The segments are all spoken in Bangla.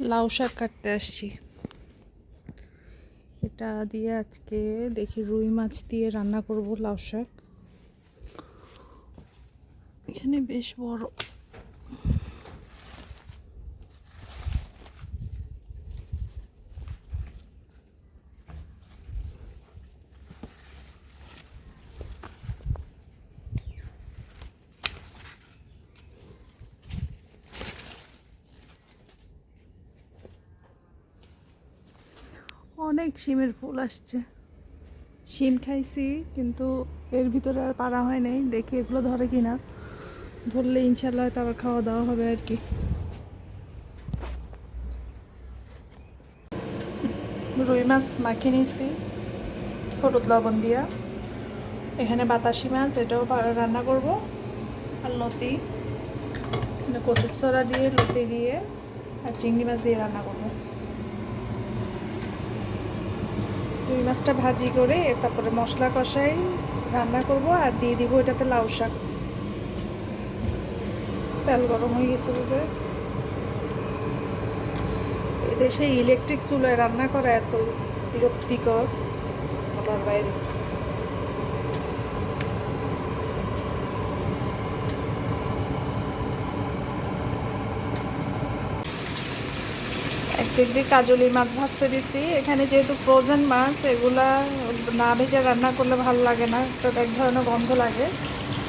লাউ শাক কাটতে আসছি। এটা দিয়ে আজকে দেখি রুই মাছ দিয়ে রান্না করব লাউ শাক। এখানে বেশ বড় অনেক শিমের ফুল আসছে। শিম খাইছি, কিন্তু এর ভিতরে আর পারা হয় নাই। দেখি এগুলো ধরে কিনা। ধরলে ইনশাল্লাহ হয়তো আবার খাওয়া দাওয়া হবে আর কি। রুই মাছ মাখিয়ে নিয়েছি হলুদ লবণ দিয়া। এখানে বাতাসি মাছ, এটাও রান্না করব। আর লতি, কচুর ছড়া দিয়ে, লতি দিয়ে আর চিংড়ি মাছ দিয়ে রান্না করব। রুই মাছটা ভাজি করে, তারপরে মশলা কষাই রান্না করব আর দিয়ে দিব এটাতে লাউ শাক। তেল গরম হয়ে গেছে বলে এদেশে ইলেকট্রিক চুলায় রান্না করা এত বিরক্তিকর। বাইরে ডিগ্রি কাজলি মাছ ভাজতে দিচ্ছি এখানে যেহেতু ফ্রোজেন মাছ, এগুলা না ভেজে রান্না করলে ভালো লাগে না, তো এক ধরনের গন্ধ লাগে।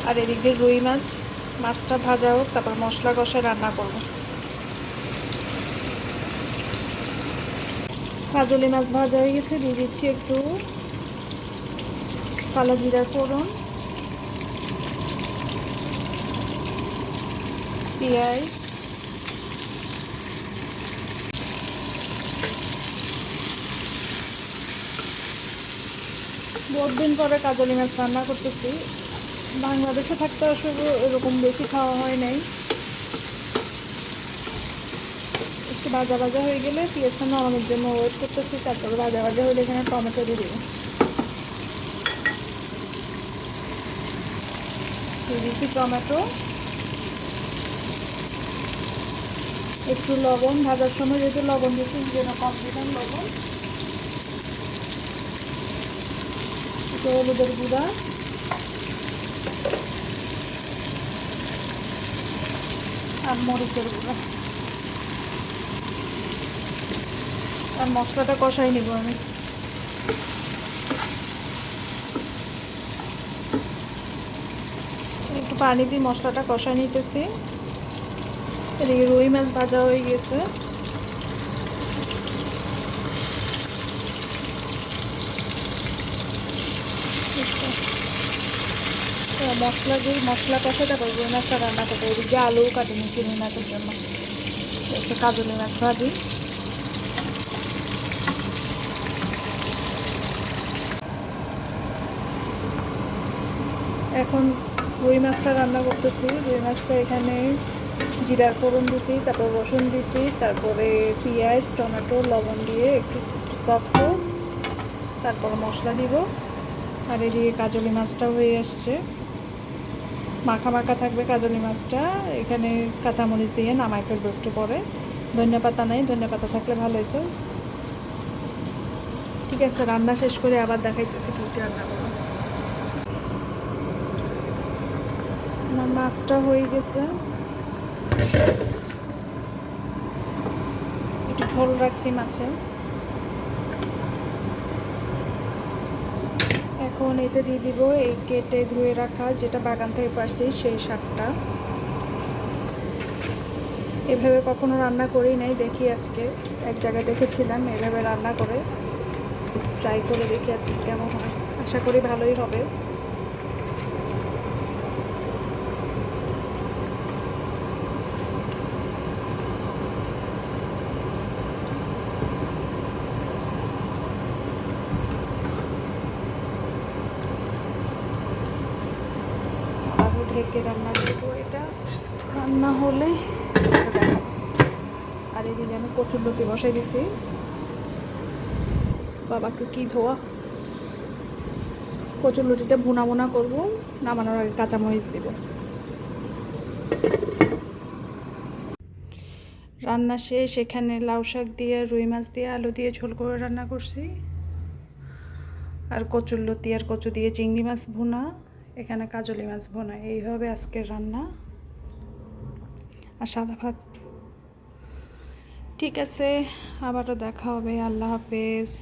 আর এদিক রুই মাছ, মাছটা ভাজা হোক, তারপর মশলা কষে রান্না করব। কাজলি মাছ ভাজা হয়ে গেছে, দিয়ে দিচ্ছি একটু কালো জিরা করুন পেঁয়াজ বহুত দিন পরে কাজলি মাছ রান্না করতেছি। বাংলাদেশে থাকতে আসলে এরকম বেশি খাওয়া হয় নাই। একটু ভাজা ভাজা হয়ে গেলে পেঁয়াজটা নরমের জন্য ওয়েট করতেছি, তারপরে ভাজা ভাজা হলে এখানে টমেটো দিয়ে দেবো। দিয়ে দিচ্ছি টমেটো। একটু লবণ, ভাজার সময় যেহেতু লবণ দিচ্ছি যেন কম দিলাম লবণ। একটু হলুদের গুঁড়া আর মরিচের গুঁড়া আর মশলাটা কষাই নিব আমি একটু পানি দিয়ে মশলাটা কষাই নিতেছি এদিকে রুই মাছ ভাজা হয়ে গেছে মশলা দিয়ে মশলা কষে তারপর রুই মাছটা রান্না করতে এদিকে আলু কাটে নিচ্ছি রুই মাছের জন্য। একটু কাজলি মাছ ভাজি। এখন রুই মাছটা রান্না করতেছি। রুই মাছটা এখানে জিরার ফোড়ন দিছি, তারপর রসুন দিছি, তারপরে পেঁয়াজ, টমেটো, লবণ দিয়ে একটু সফট তারপর মশলা দিব। আর এদিকে কাজলি মাছটাও হয়ে আসছে। মাখা মাখা থাকবে কাজলি মাছটা। এখানে কাঁচামরিচ দিয়ে নামাই ফেলব একটু পরে। ধনিয়া পাতা নেই, ধনিয়া পাতা থাকলে ভালো হতো ঠিক আছে, রান্না শেষ করে আবার দেখাইতেছি কী রান্না করব। মাছটা হয়ে গেছে। একটু ঝোল রাখছি মাছে। এখন এতে দিয়ে দিব এই কেটে ধুয়ে রাখা যেটা বাগান থেকে পারছি, সেই শাকটা। এভাবে কখনো রান্না করি নাই, দেখি আজকে। এক জায়গায় দেখেছিলাম, এভাবে রান্না করে। ট্রাই করে দেখি আজকে কেমন হয়। আশা করি ভালোই হবে। ঢেকে রান্না করব এটা। রান্না হলে। আর এদিকে আমি কচুর লতি বসাই দিছি। বাবাকে কি ধোয়া? কচুর লতিটা ভুনা ভুনা করব, নামানোর আগে কাঁচামরিচ দেব। রান্না শেষ, এখানে লাউ শাক দিয়ে, রুই মাছ দিয়ে, আলু দিয়ে ঝোল করে রান্না করছি। আর কচুর লতি আর কচু দিয়ে চিংড়ি মাছ ভুনা। এখানে কাজলি মাছ বোনা, এইভাবে আজকের রান্না আর সাদা ভাত। ঠিক আছে, আবারও দেখা হবে, আল্লাহ হাফেজ।